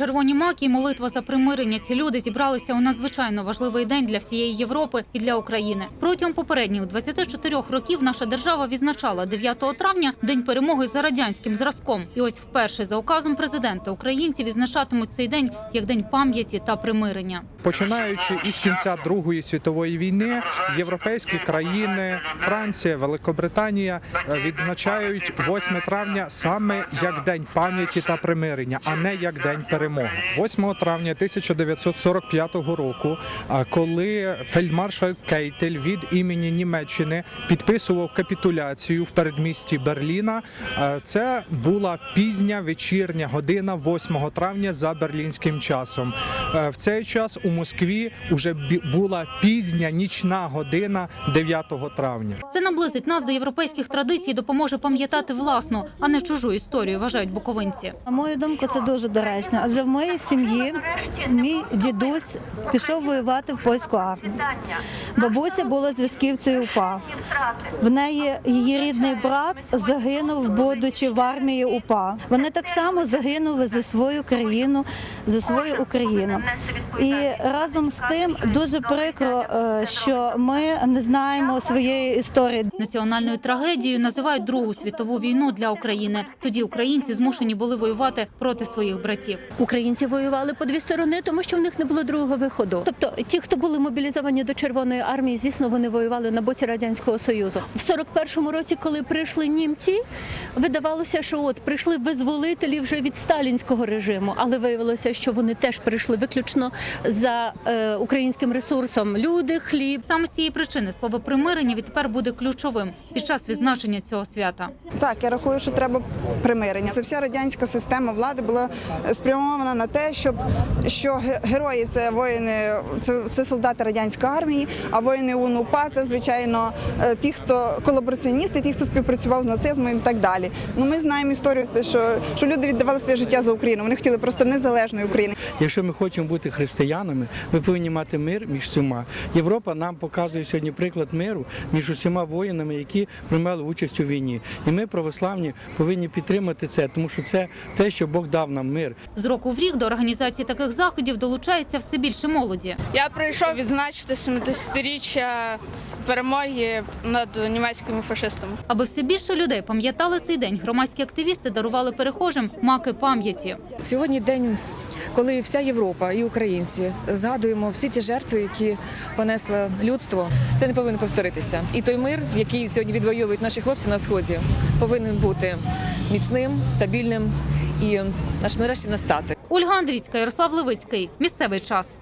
червоні маки і молитва за примирення. Ці люди зібралися у надзвичайно важливий день для всієї Європи і для України. Протягом попередніх 24 років наша держава відзначала 9 травня день перемоги за радянським зразком. І ось вперше за указом президента українці відзначатимуть цей день як день пам'яті та примирення. Починаючи із кінця Другої світової війни, європейські країни, Франція, Великобританія відзначають 8 травня саме як день пам'яті та примирення, а не як день перемоги. 8 травня 1945 року, а коли фельдмаршал Кейтель від імені Німеччини підписував капітуляцію в передмісті Берліна, це була пізня вечірня година 8 травня за берлінським часом. В цей час у Москві вже бі- була пізня нічна година 9 травня. Це наблизить нас до європейських традицій, допоможе пам'ятати власну, а не чужу історію. Вважають буковинці. На мою думку, це дуже доречно. Адже в моїй сім'ї мій дідусь пішов воювати в польську армію. Бабуся була зв'язківцею УПА. В неї її рідний брат загинув, будучи в армії УПА. Вони так само загинули за свою країну, за свою Україну. І разом з тим дуже прикро, е, що ми не знаємо своєї історії. Національною трагедією називають Другу світову війну для України. Тоді українці змушені були воювати проти своїх братів. Українці воювали по дві сторони, тому що в них не було другого виходу. Тобто, ті, хто були мобілізовані до Червоної армії, звісно, вони воювали на боці радянського союзу. В 41-му році, коли прийшли німці, видавалося, що от прийшли визволителі вже від сталінського режиму, але виявилося, що вони теж прийшли виключно за е, українським ресурсом: люди, хліб. Саме з цієї причини слово примирення відтепер буде ключовим під час відзначення цього свята. Так, я рахую, що треба примирення. Це вся радянська система влади була спрямована на те, щоб що герої це воїни, це, це солдати радянської армії, а воїни УНУПА це звичайно е, ті, хто колабораціоністи, ті, хто співпрацював з нацизмом і так далі. Ну ми знаємо історію, те, що, що люди віддавали своє життя за Україну. Вони хотіли просто незалежної України. Якщо ми хочемо бути християнами, ми повинні мати мир між всіма. Європа нам показує сьогодні приклад миру між усіма воїнами, які приймали участь у війні. І ми, православні, повинні підтримати це, тому що це те, що Бог дав нам мир. З року в рік до організації таких заходів долучається все більше молоді. Я прийшов відзначити 70-річчя перемоги над німецькими фашистами. Аби все більше людей пам'ятали цей день, громадські активісти дарували перехожим маки пам'яті. Сьогодні день, коли вся Європа і українці згадуємо всі ті жертви, які понесло людство. Це не повинно повторитися. І той мир, який сьогодні відвоюють наші хлопці на сході, повинен бути міцним, стабільним і аж нарешті настати. Ольга Андрійська, Ярослав Левицький. Місцевий час.